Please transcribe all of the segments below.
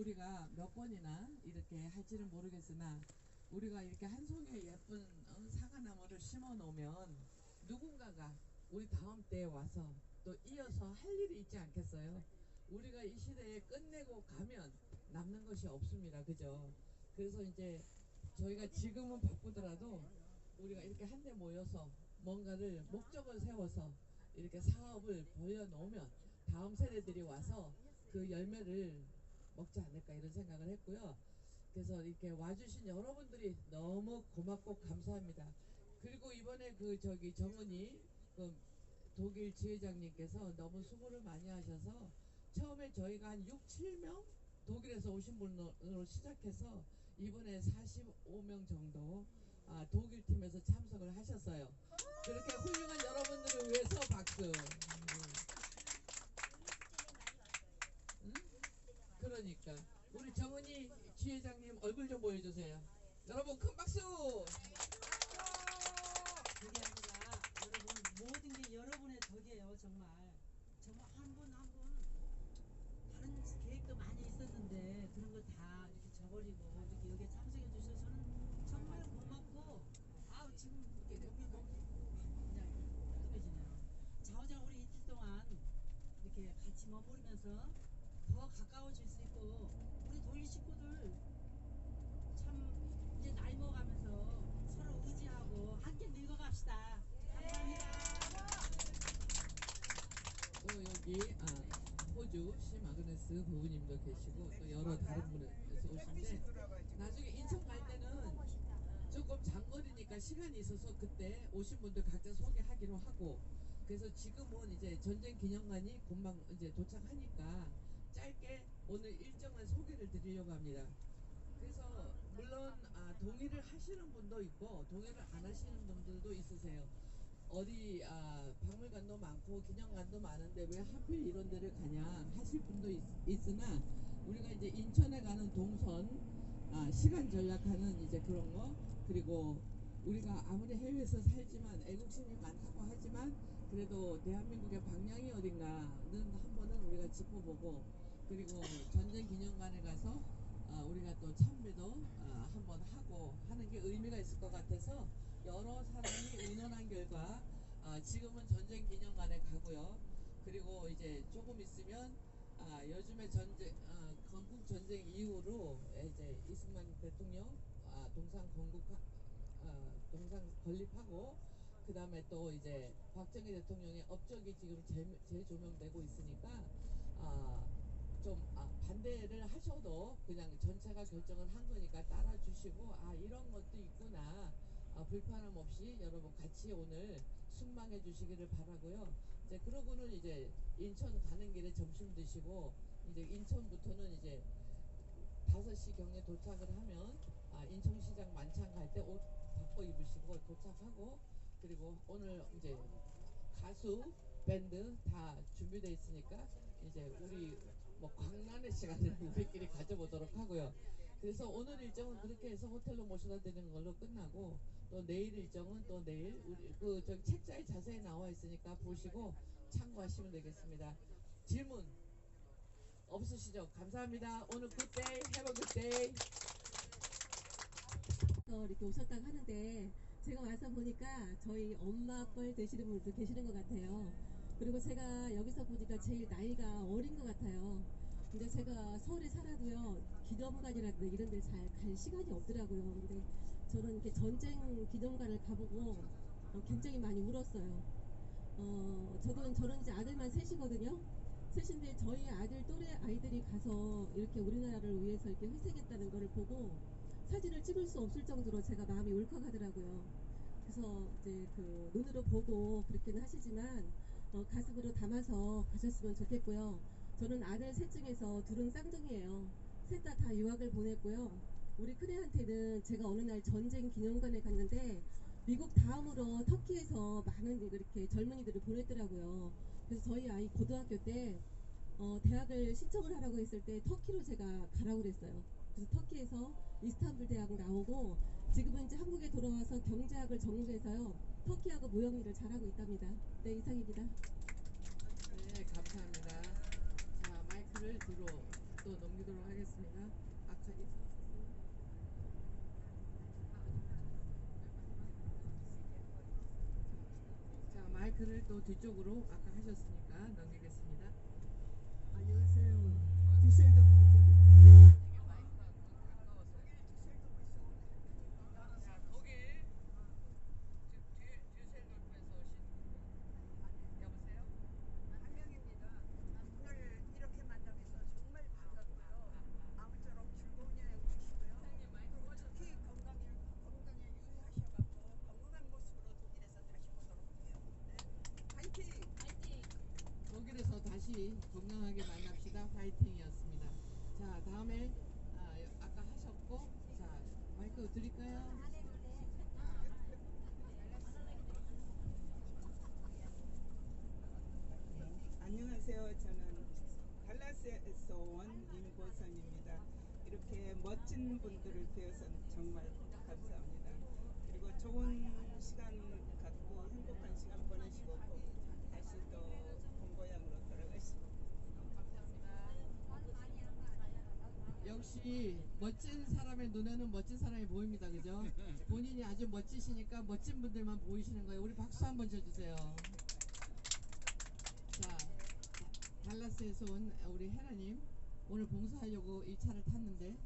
우리가 몇 번이나 이렇게 할지는 모르겠으나 우리가 이렇게 한 송이의 예쁜 어, 사과나무를 심어 놓으면 누군가가 우리 다음 때에 와서 또 이어서 할 일이 있지 않겠어요? 우리가 이 시대에 끝내고 가면 남는 것이 없습니다. 그죠? 그래서 이제 저희가 지금은 바쁘더라도 우리가 이렇게 한데 모여서 뭔가를 목적을 세워서 이렇게 사업을 벌여놓으면 다음 세대들이 와서 그 열매를 먹지 않을까 이런 생각을 했고요. 그래서 이렇게 와주신 여러분들이 너무 고맙고 감사합니다. 그리고 이번에 그 저기 정은이 그 독일 지회장님께서 너무 수고를 많이 하셔서 처음에 저희가 한 6, 7명 독일에서 오신 분으로 시작해서 이번에 45명 정도 아, 독일 팀에서 참석을 하셨어요. 그렇게 훌륭한 여러분들을 위해서 박수. 음. 응? 그러니까 우리 정은이 지회장님 얼굴 좀 보여주세요. 여러분 큰 박수. 그게 아니라 여러분 모든 게 여러분의 덕이에요 정말 정말 한 분 한 분 다른 계획도 많이 있었는데 그런 거 다 이렇게 저버리고 이렇게 여기에 참석해 주셔서 저는 정말 고맙고 아우 지금 이렇게 여기 너무 그냥 뜨거지네요 자오자 우리 이틀 동안 이렇게 같이 머무르면서 더 가까워질 수 있고 우리 독일 식구들 참 이제 나이 먹어가면서 서로 의지하고 함께 늙어갑시다. 감사합니다. 또 여기 아, 호주 시마그네스 부부님도 계시고 또 여러 다른 분에서 오신데 나중에 인천 갈 때는 조금 장거리니까 시간이 있어서 그때 오신 분들 각자 소개하기로 하고 그래서 지금은 이제 전쟁 기념관이 금방 이제 도착하니까 짧게 오늘 일정을 소개를 드리려고 합니다. 그래서 물론 아, 동의를 하시는 분도 있고 동의를 안 하시는 분들도 있으세요. 어디 아, 박물관도 많고 기념관도 많은데 왜 하필 이런 데를 가냐 하실 분도 있, 으나 우리가 이제 인천에 가는 동선 아, 시간 절약하는 이제 그런 거 그리고 우리가 아무리 해외에서 살지만 애국심이 많다고 하지만 그래도 대한민국의 방향이 어딘가는 한 번은 우리가 짚어보고 그리고 전쟁 기념관에 가서 아, 우리가 또 참배도 아, 한번 하고 하는 게 의미가 있을 것 같아서 여러 사람이 의논한 결과 아, 지금은 전쟁 기념관에 가고요. 그리고 이제 조금 있으면 아, 요즘에 전쟁 아, 건국 전쟁 이후로 이제 이승만 대통령 아, 동상 건국 아, 동상 건립하고 그 다음에 또 이제 박정희 대통령의 업적이 지금 재, 재조명되고 있으니까 아, 좀 아, 반대를 하셔도 그냥 전체가 결정을 한 거니까 따라 주시고 아 이런 것도 있구나 아, 불편함 없이 여러분 같이 오늘 순방해 주시기를 바라고요. 이제 그러고는 이제 인천 가는 길에 점심 드시고 이제 인천부터는 이제 5시 경에 도착을 하면 아, 인천시장 만찬 갈 때 옷 바꿔 입으시고 도착하고 그리고 오늘 이제 가수 밴드 다 준비되어 있으니까 이제 우리 뭐 광란의 시간을 우리끼리 가져보도록 하고요. 그래서 오늘 일정은 그렇게 해서 호텔로 모셔다 드리는 걸로 끝나고 또 내일 일정은 또 내일 우리 그 저기 책자에 자세히 나와 있으니까 보시고 참고하시면 되겠습니다. 질문 없으시죠? 감사합니다. 오늘 굿데이, 해버 굿데이. 어, 이렇게 오셨다고 하는데 제가 와서 보니까 저희 엄마 뻘 되시는 분도 계시는 것 같아요. 그리고 제가 여기서 보니까 제일 나이가 어린 것 같아요. 근데 제가 서울에 살아도요 기념관이라든가 이런 데잘갈 시간이 없더라고요. 근데 저는 이렇게 전쟁 기념관을 가보고 어, 굉장히 많이 울었어요. 어, 저도 저는 이제 아들만 셋이거든요. 셋인데 저희 아들 또래 아이들이 가서 이렇게 우리나라를 위해서 이렇게 희생했다는 것을 보고 사진을 찍을 수 없을 정도로 제가 마음이 울컥하더라고요. 그래서 이제 그 눈으로 보고 그렇게는 하시지만 어, 가슴으로 담아서 가셨으면 좋겠고요. 저는 아들 셋 중에서 둘은 쌍둥이에요. 셋 다 다 유학을 보냈고요. 우리 큰애한테는 제가 어느 날 전쟁 기념관에 갔는데 미국 다음으로 터키에서 많은 이렇게 젊은이들을 보냈더라고요. 그래서 저희 아이 고등학교 때 어, 대학을 신청을 하라고 했을 때 터키로 제가 가라고 그랬어요. 그래서 터키에서 이스탄불 대학 나오고 지금은 이제 한국에 돌아와서 경제학을 전공해서요. 터키하고 무역 일을 잘하고 있답니다. 네 이상입니다. 네, 감사합니다. 자, 마이크를 뒤로 또또 넘기도록 하겠습니다. 아까 이- 자 마이크를 또 뒤쪽으로 아까 하셨으니까 넘기겠습니다. 안녕하세요. 디셀도프 독일 듀셀도르프에서 오신 여보세요? 한명입니다. 오늘 이렇게 만나면서 정말 반갑고요. 아무쪼록 즐거운 여행 되시고요. 그리고 특히 건강에 건강에 유의하셔갖고 건강한 모습으로 독일에서 다시 보도록 해요. 네. 파이팅! 독일에서 다시 건강하게 만납시다. 파이팅이었습니다. 자, 다음에 아, 아까 하셨고, 자 마이크 드릴까요? 안녕하세요. 저는 달라스에서 온 임보선입니다. 이렇게 멋진 분들을 뵈어서 정말 감사합니다. 그리고 좋은 시간 갖고 행복한 시간 보내시고 다시 또 본고향으로 돌아가시고 역시 멋진 사람의 눈에는 멋진 사람이 보입니다. 그죠? 본인이 아주 멋지시니까 멋진 분들만 보이시는 거예요. 우리 박수 한번 쳐주세요. 자, 달라스에서 온 우리 헤라님 오늘 봉사하려고 이 차를 탔는데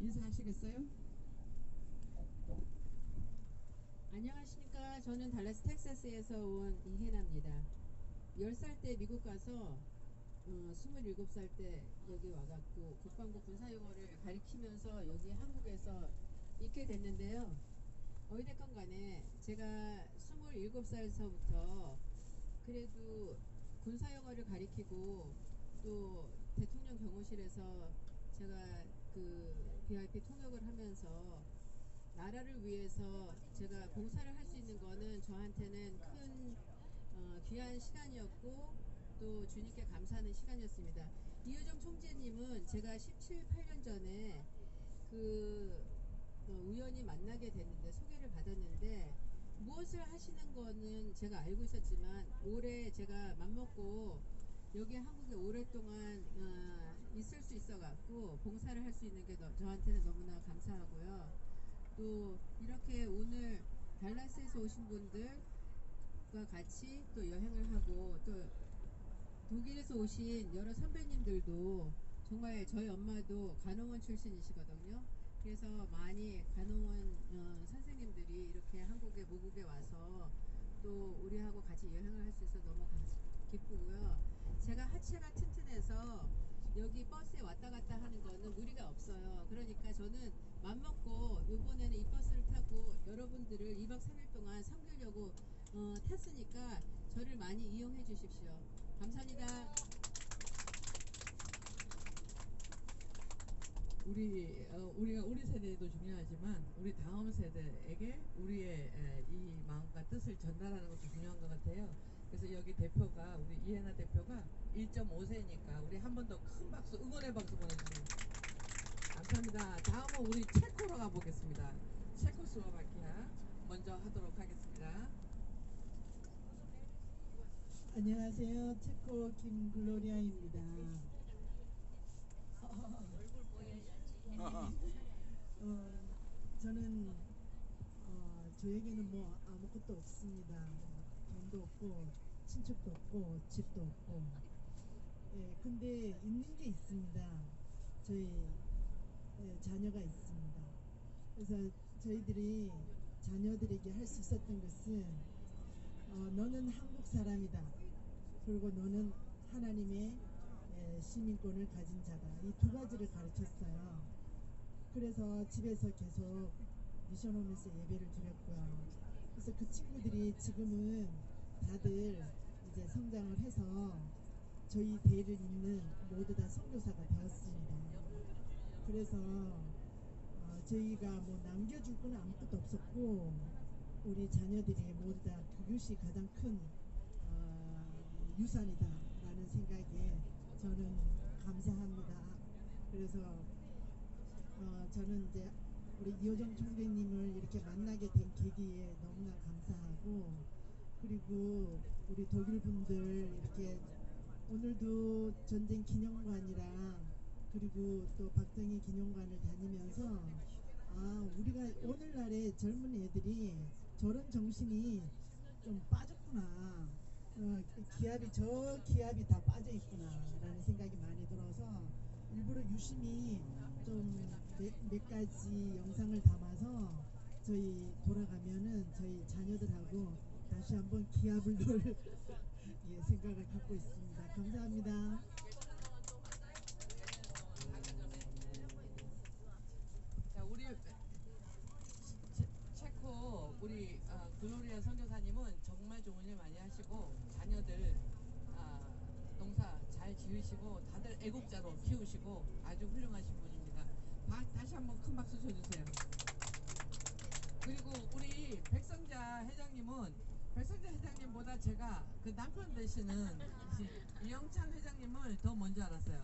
인사하시겠어요? 안녕하십니까. 저는 달라스 텍사스에서 온 이혜나입니다. 10살 때 미국 가서 어, 27살 때 여기 와갖고 국방부 군사용어를 가리키면서 여기 한국에서 있게 됐는데요. 어찌됐건 간에 제가 27살서부터 그래도 군사용어를 가리키고 또 대통령 경호실에서 제가 그 VIP 통역을 하면서 나라를 위해서 제가 봉사를 할 수 있는 거는 저한테는 큰 어, 귀한 시간이었고 또 주님께 감사하는 시간이었습니다. 이효정 총재님은 제가 17, 8년 전에 그 어, 우연히 만나게 됐는데 소개를 받았는데 무엇을 하시는 거는 제가 알고 있었지만 올해 제가 맘먹고 여기 한국에 오랫동안 어, 있을 수 있어 갖고 봉사를 할 수 있는 게 너- 저한테는 너무나 감사하고요. 또 이렇게 오늘 달라스에서 오신 분들과 같이 또 여행을 하고 또 독일에서 오신 여러 선배님들도 정말 저희 엄마도 간호원 출신이시거든요. 그래서 많이 간호원 어, 선생님들이 이렇게 한국에 모국에 와서 또 우리하고 같이 여행을 할 수 있어서 너무 감, 기쁘고요. 제가 하체가 튼튼해서 여기 버스에 왔다 갔다 하는 거는 무리가 없어요. 그러니까 저는 맘먹고 이번에는 이 버스를 타고 여러분들을 2박 3일 동안 섬기려고 어, 탔으니까 저를 많이 이용해 주십시오. 감사합니다. 우리 어, 우리가 우리 세대도 중요하지만 우리 다음 세대에게 우리의 에, 이 마음과 뜻을 전달하는 것도 중요한 것 같아요. 그래서 여기 대표가 우리 이해나 대표가 1.5세니까 우리 한 번 더 큰 박수 응원의 박수 보내주세요. 감사합니다. 다음은 우리 체코로 가보겠습니다. 체코 스로바키아 먼저 하도록 하겠습니다. 안녕하세요. 체코 김글로리아입니다. 어, 저는 어, 저에게는 뭐 아무것도 없습니다. 돈도 없고 친척도 없고 집도 없고. 예, 근데 있는 게 있습니다. 저희 예, 자녀가 있습니다. 그래서 저희들이 자녀들에게 할 수 있었던 것은 어, 너는 한국 사람이다. 그리고 너는 하나님의 에, 시민권을 가진 자다. 이 두 가지를 가르쳤어요. 그래서 집에서 계속 미션홈에서 예배를 드렸고요. 그래서 그 친구들이 지금은 다들 이제 성장을 해서 저희 대를 잇는 모두 다 선교사가 되었습니다. 그래서 어, 저희가 뭐 남겨줄 건 아무것도 없었고 우리 자녀들이 모두 다 그것이 가장 큰 어, 유산이다라는 생각에 저는 감사합니다. 그래서 어, 저는 이제 우리 이호정 총재님을 이렇게 만나게 된 계기에 너무나 감사하고 그리고 우리 독일 분들 이렇게 오늘도 전쟁 기념관이랑 그리고 또 박정희 기념관을 다니면서 아 우리가 오늘날의 젊은 애들이 저런 정신이 좀 빠졌구나. 어, 기압이 저 기압이 다 빠져 있구나라는 생각이 많이 들어서 일부러 유심히 좀몇 가지 영상을 담아서 저희 돌아가면은 저희 자녀들하고 다시 한번 기압을 놓을 예, 생각을 갖고 있습니다. 감사합니다. 자 우리 체- 체코 우리 어, 글로리아 선교사님은 정말 좋은 일 많이 하시고 자녀들 아, 농사 잘 지으시고 다들 애국자로 키우시고 아주 훌륭하신 분입니다. 바- 다시 한번 큰 박수 쳐주세요. 그리고 우리 백성자 회장님은 백성자 회장님보다 제가 그 남편 되시는 이- 이영찬 회장님을 더 먼저 알았어요.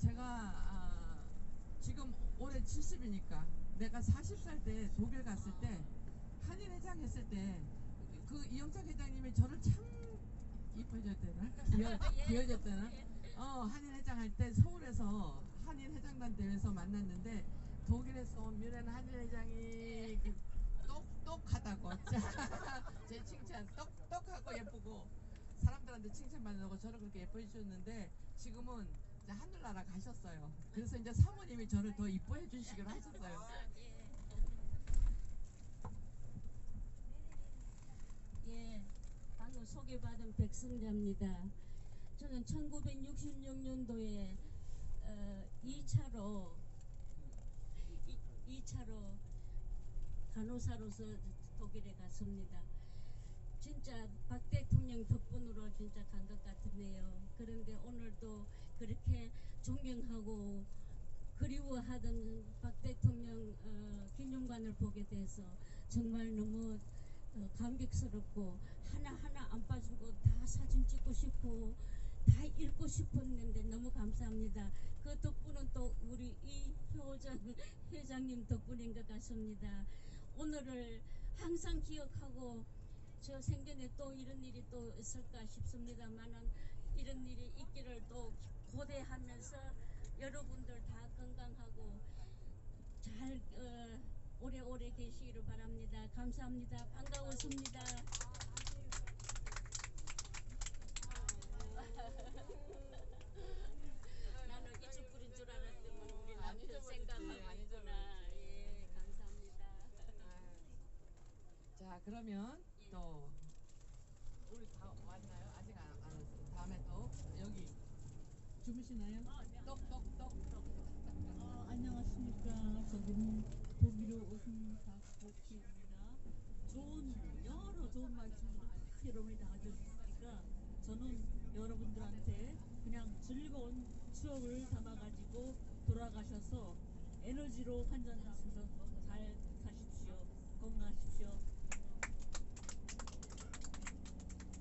제가 아, 지금 올해 70이니까 내가 40살 때 독일 갔을 때 한일 회장 했을 때 그 이영찬 회장님이 저를 참 이뻐졌대나 귀여 귀여졌대나 어 한일 회장 할 때 서울에서 한일 회장단 대회에서 만났는데 독일에서 온 뮤렌 한일 회장이 그 똑똑하다고 제 칭찬 똑똑하고 예쁘고 사람들한테 칭찬받는 고 저를 그렇게 예뻐해 주셨는데 지금은 이제 하늘나라 가셨어요. 그래서 이제 사모님이 저를 더 이뻐해 주시기로 하셨어요. 예, 방금 소개받은 백승자입니다. 저는 1966년도에 어, 2차로 2, 차로 간호사로서 독일에 갔습니다. 진짜 박 대통령 덕분으로 진짜 간 것 같으네요. 그런데 오늘도 그렇게 존경하고 그리워하던 박 대통령 어, 기념관을 보게 돼서 정말 너무 어, 감격스럽고 하나하나 안 빠지고 다 사진 찍고 싶고 다 읽고 싶었는데 너무 감사합니다. 그 덕분은 또 우리 이효정 회장님 덕분인 것 같습니다. 오늘을 항상 기억하고 저 생전에 또 이런 일이 또 있을까 싶습니다만은 이런 일이 있기를 또 고대하면서 여러분들 다 건강하고 잘 어, 오래오래 계시기를 바랍니다. 감사합니다. 반가웠습니다. 나는 이쪽 분인 줄 알았더니 우리 안 남편 생각하고 있구나. 예, 감사합니다. 자 그러면 또 우리 다 왔나요? 아직 안, 안 왔어요. 다음에 또 여기 주무시나요? 똑똑똑 어, 안녕하십니까. 저는 독일로 오신 박복희입니다. 좋은 여러 좋은 말씀을 여러분이 다 해주시니까 저는 여러분들한테 그냥 즐거운 추억을 담아가지고 돌아가셔서 에너지로 환전하셔서 잘 사십시오. 건강하십시오.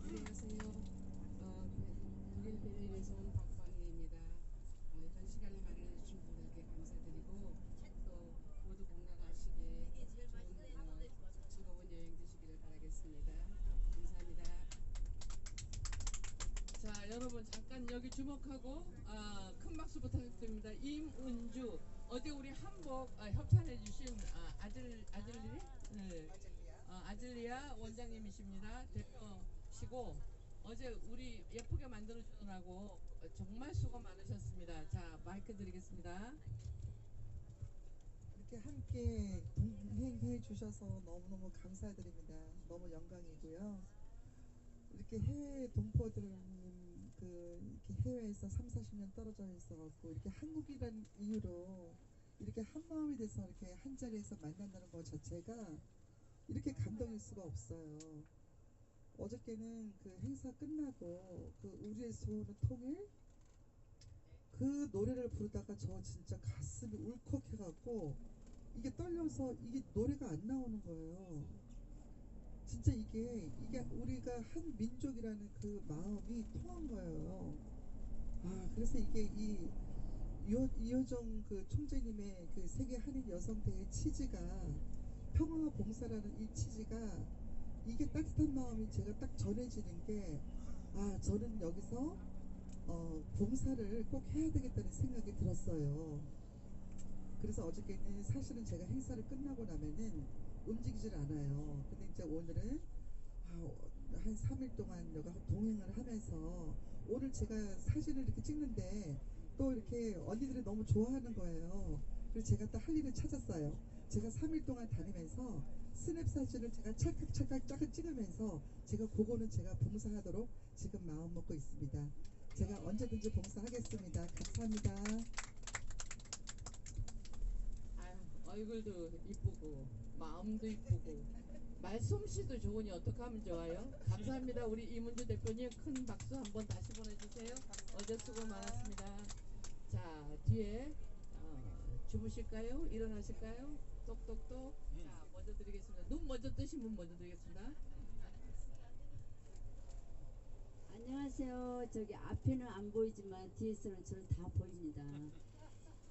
안녕하세요. 어, 독일 베를린에서 온 박광희입니다. 어, 이런 시간을 마련해 주신 분들께 감사드리고 또 모두 건강하시게 좋은 어, 즐거운 여행 되시기를 바라겠습니다. 감사합니다. 자 여러분 잠깐 여기 주목하고 아, 큰 박수 부탁드립니다. 임은주 어제 우리 한복 아, 협찬해 주신 아, 아들 아들리 네. 어, 아질리아 원장님이십니다. 대표시고 어제 우리 예쁘게 만들어 주느라고 정말 수고 많으셨습니다. 자 마이크 드리겠습니다. 이렇게 함께 동행해 주셔서 너무너무 감사드립니다. 너무 영광이고요. 이렇게 해외 동포들은 그 이렇게 해외에서 3, 40년 떨어져 있어갖고 이렇게 한국이라는 이유로 이렇게 한 마음이 돼서 이렇게 한 자리에서 만난다는 것 자체가 이렇게 감동일 수가 없어요. 어저께는 그 행사 끝나고 그 우리의 소원은 통일 그 노래를 부르다가 저 진짜 가슴이 울컥해갖고 이게 떨려서 이게 노래가 안 나오는 거예요. 진짜 이게 이게 우리가 한 민족이라는 그 마음이 통한 거예요. 아 그래서 이게 이 이호정 그 총재님의 그 세계 한일 여성대회 취지가 평화와 봉사라는 이 취지가 이게 따뜻한 마음이 제가 딱 전해지는 게 아 저는 여기서 어, 봉사를 꼭 해야 되겠다는 생각이 들었어요. 그래서 어저께는 사실은 제가 행사를 끝나고 나면은 움직이질 않아요. 근데 이제 오늘은 아, 한 3일 동안 여가 동행을 하면서 오늘 제가 사진을 이렇게 찍는데 또 이렇게 언니들이 너무 좋아하는 거예요. 그래서 제가 또 할 일을 찾았어요. 제가 3일 동안 다니면서 스냅 사진을 제가 찰칵찰칵 쫙 찍으면서 제가 그거는 제가 봉사하도록 지금 마음 먹고 있습니다. 제가 언제든지 봉사하겠습니다. 감사합니다. 아유, 얼굴도 이쁘고 마음도 이쁘고 말솜씨도 좋으니 어떻게 하면 좋아요? 감사합니다. 우리 이문주 대표님 큰 박수 한번 다시 보내주세요. 어제 수고 많았습니다. 자 뒤에 어, 주무실까요? 일어나실까요? 똑똑똑. 자 먼저 드리겠습니다. 눈 먼저 뜨신 분 먼저 드리겠습니다. 안녕하세요. 저기 앞에는 안 보이지만 뒤에서는 저는 다 보입니다.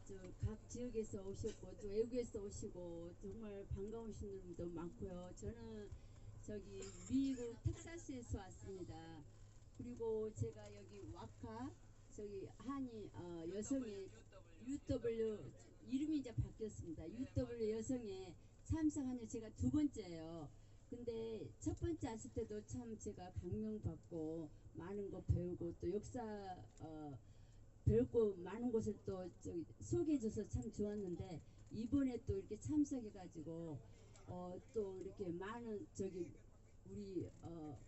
저각 지역에서 오셨고 또 외국에서 오시고 정말 반가우신 분도 많고요. 저는 저기 미국 텍사스에서 왔습니다. 그리고 제가 여기 와카 저기 한이 어, 여성의 UW 이름이 이제 바뀌었습니다. UW 여성에 참석한 지 제가 두 번째예요. 근데 첫 번째 왔을 때도 참 제가 감명받고 많은 거 배우고 또 역사 어, 배우고 많은 것을 또 저기 소개해 줘서 참 좋았는데 이번에 또 이렇게 참석해 가지고 어, 또 이렇게 많은 저기 우리 어,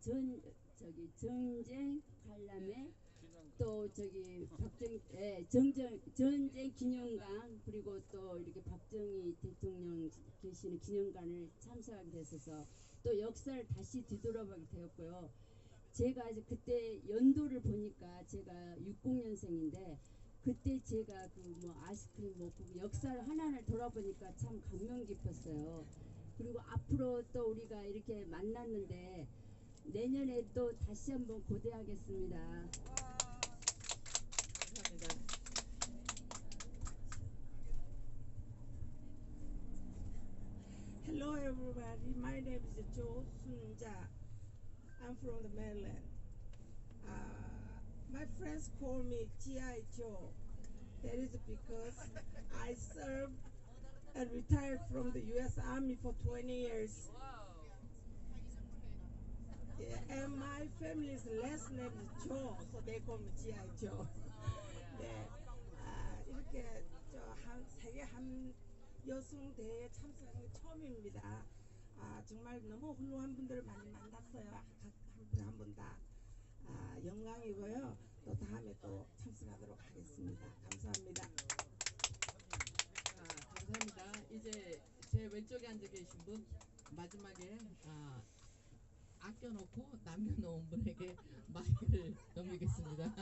전 저기 전쟁 관람회 또 저기 박정 예, 정정 전쟁 기념관 그리고 또 이렇게 박정희 대통령 계시는 기념관을 참석하게 됐어서 또 역사를 다시 뒤돌아보게 되었고요. 제가 이제 그때 연도를 보니까 제가 60년생인데 그때 제가 그 뭐 아이스크림 먹고 그 역사를 하나하나 돌아보니까 참 감명 깊었어요. 그리고 앞으로 또 우리가 이렇게 만났는데 내년에 또 다시 한번 고대하겠습니다. 감사합니다. Hello, everybody. My. I'm from the Maryland. Uh, my friends call me G.I. Joe. That is because I served and retired from the U.S. Army for 20 years. Yeah, and my family's last name is Joe, so they call me G.I. Joe. 네, 아, 이렇게 저한 세계 한 여성 대회에 참석한 게 처음입니다. 아, 정말 너무 훌륭한 분들을 많이 만났어요. 한분한분 다. 아, 영광이고요. 또 다음에 또 참석하도록 하겠습니다. 감사합니다. 아, 감사합니다. 이제 제 왼쪽에 앉아 계신 분 마지막에 아, 아껴놓고 남겨놓은 분에게 마이크를 넘기겠습니다.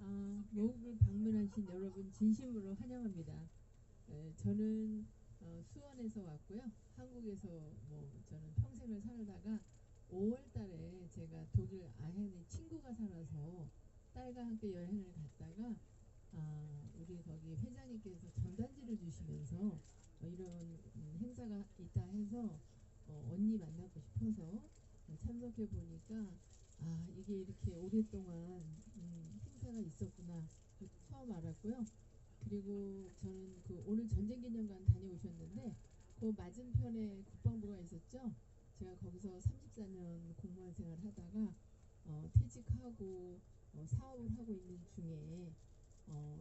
아, 모국을 방문하신 여러분 진심으로 환영합니다. 에, 저는 어, 수원에서 왔고요. 한국에서 뭐 저는 평생을 살다가 5월달에 제가 독일 아헨에 친구가 살아서 딸과 함께 여행을 갔다가 아, 우리 거기 회장님께서 전단지를 주시면서 어, 이런 음, 행사가 있다 해서 어, 언니 만나고 싶어서 어, 참석해 보니까 아 이게 이렇게 오랫동안 음, 행사가 있었구나 그 처음 알았고요. 그리고 저는 그 오늘 전쟁기념관 다녀오셨는데 그 맞은편에 국방부가 있었죠. 제가 거기서 34년 공무원 생활 하다가 어, 퇴직하고 어, 사업을 하고 있는 중에 어,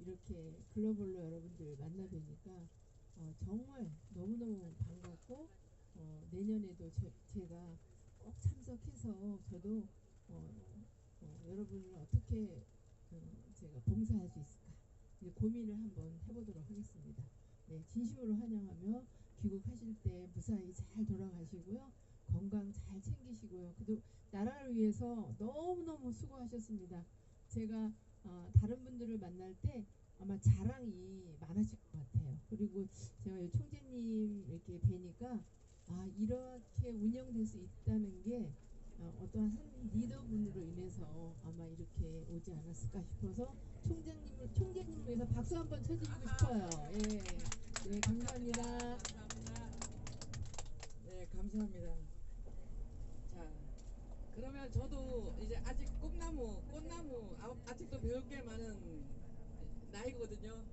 이렇게 글로벌로 여러분들 만나 뵈니까 어, 정말 너무너무 반갑고 어, 내년에도 제, 제가 꼭 참석해서 저도 어, 어, 여러분을 어떻게 어, 제가 봉사할 수 있을까 이제 고민을 한번 해보도록 하겠습니다. 네, 진심으로 환영하며 귀국하실 때 무사히 잘 돌아가시고요. 건강 잘 챙기시고요. 그도 나라를 위해서 너무너무 수고하셨습니다. 제가 어, 다른 분들을 만날 때 아마 자랑이 많아질 것 같아요. 그리고 제가 이 총재님 이렇게 뵈니까 아 이렇게 운영될 수 있다는 게 어, 어떠한 한 리더분으로 인해서 아마 이렇게 오지 않았을까 싶어서 총장님을 총재님을 위해서 박수 한번 쳐드리고 싶어요. 예, 네 감사합니다. 감사합니다. 네, 감사합니다. 자, 그러면 저도 이제 아직 꽃나무, 꽃나무 아- 아직도 배울 게 많은 나이거든요.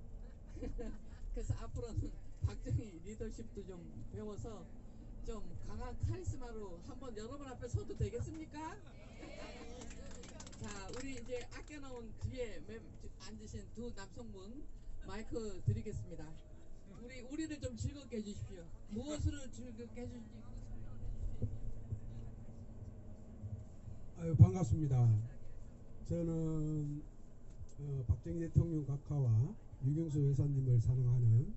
그래서 앞으로는 박정희 리더십도 좀 배워서 좀 강한 카리스마로 한번 여러분 앞에 서도 되겠습니까? 자, 우리 이제 아껴놓은 뒤에 맴- 앉으신 두 남성분 마이크 드리겠습니다. 우리 우리를 좀 즐겁게 해주십시오. 무엇을 즐겁게 해주실지. 아유 반갑습니다. 저는 어, 박정희 대통령 각하와 유경수 회사님을 사랑하는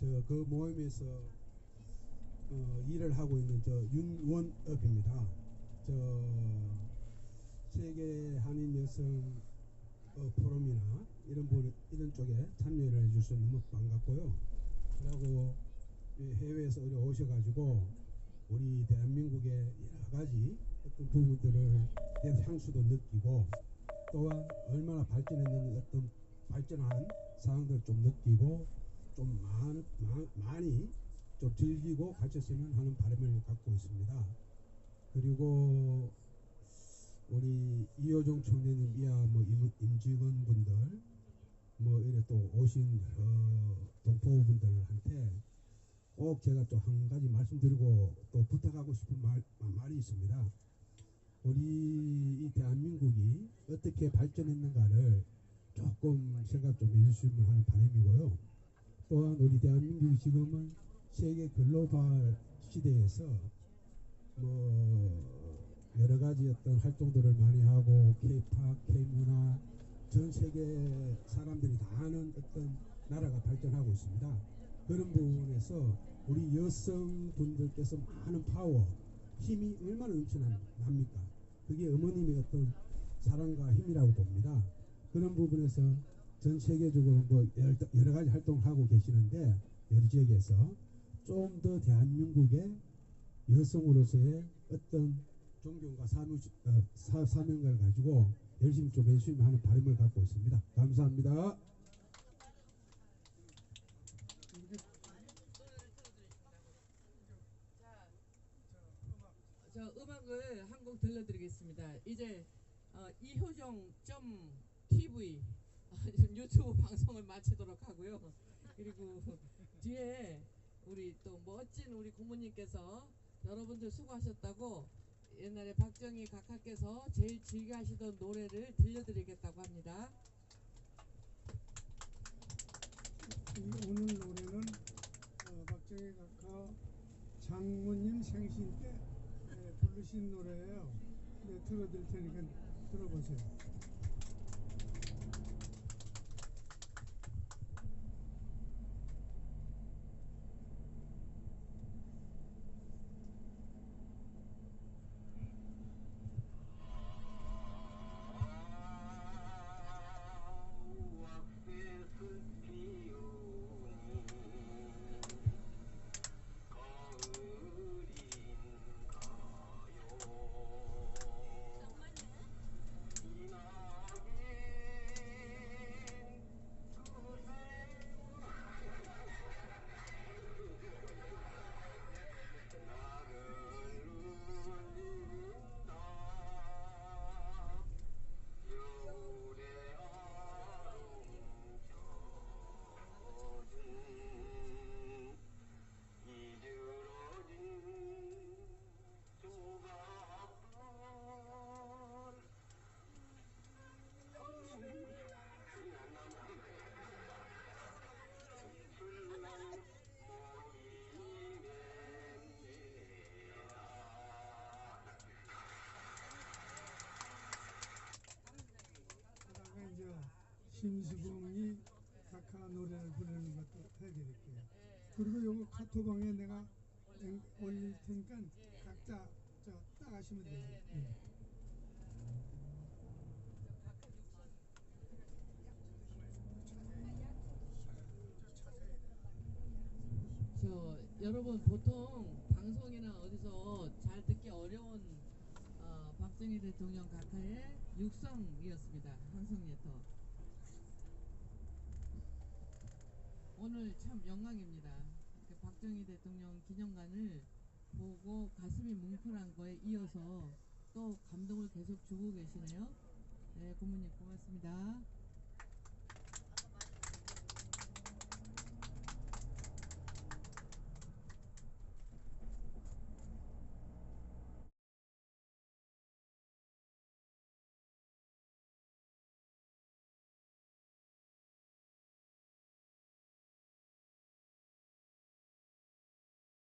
저 그 모임에서 어, 일을 하고 있는 저 윤원업입니다. 저 세계 한인 여성 어, 포럼이나 이런 분 이런 쪽에 참여를 해주셔서 너무 반갑고요. 그리고 이 해외에서 우리 오셔가지고 우리 대한민국의 여러 가지 어떤 부분들을 향수도 느끼고 또한 얼마나 발전했는 어떤 발전한 사항들을 좀 느끼고 좀 많, 많, 많이 좀 즐기고 가셨으면 하는 바람을 갖고 있습니다. 그리고 우리 이호종 총리님이야 뭐 임, 임직원 분들 뭐 이래 또 오신 여러 동포 분들한테 꼭 제가 또 한 가지 말씀드리고 또 부탁하고 싶은 말, 말이 있습니다. 우리 이 대한민국이 어떻게 발전했는가를 조금 생각 좀 해주시면 하는 바람이고요. 또한 우리 대한민국이 지금은 세계 글로벌 시대에서 뭐 여러 가지 어떤 활동들을 많이 하고 K-팝, K-문화 전 세계 사람들이 다 아는 어떤 나라가 발전하고 있습니다. 그런 부분에서 우리 여성분들께서 많은 파워, 힘이 얼마나 넘쳐납니까? 그게 어머님의 어떤 사랑과 힘이라고 봅니다. 그런 부분에서 전 세계적으로 뭐 여러, 가지 활동을 하고 계시는데 여러 지역에서 좀 더 대한민국의 여성으로서의 어떤 존경과 사무, 어, 사, 사명감을 가지고 열심히 좀 해주시면 하는 바람을 갖고 있습니다. 감사합니다. 저 음악을 한 곡 들려드리겠습니다. 이제 어, 이효정 점 TV 유튜브 방송을 마치도록 하고요. 그리고 뒤에 우리 또 멋진 우리 고모님께서 여러분들 수고하셨다고 옛날에 박정희 각하께서 제일 즐겨 하시던 노래를 들려드리겠다고 합니다. 오늘 노래는 어, 박정희 각하 장모님 생신 때 네, 부르신 노래예요. 네, 들어드릴 테니까 들어보세요. 심수봉이 각하 노래를 부르는 것도 해드릴게요. 그리고 요거 카톡방에 내가 앵- 올릴 테니까 각자 저 따가시면 돼요. 예. 저 여러분 보통 방송이나 어디서 잘 듣기 어려운 어, 박정희 대통령 각하의 육성이었습니다. 한성예터. 오늘 참 영광입니다. 그 박정희 대통령 기념관을 보고 가슴이 뭉클한 거에 이어서 또 감동을 계속 주고 계시네요. 네, 고모님 고맙습니다.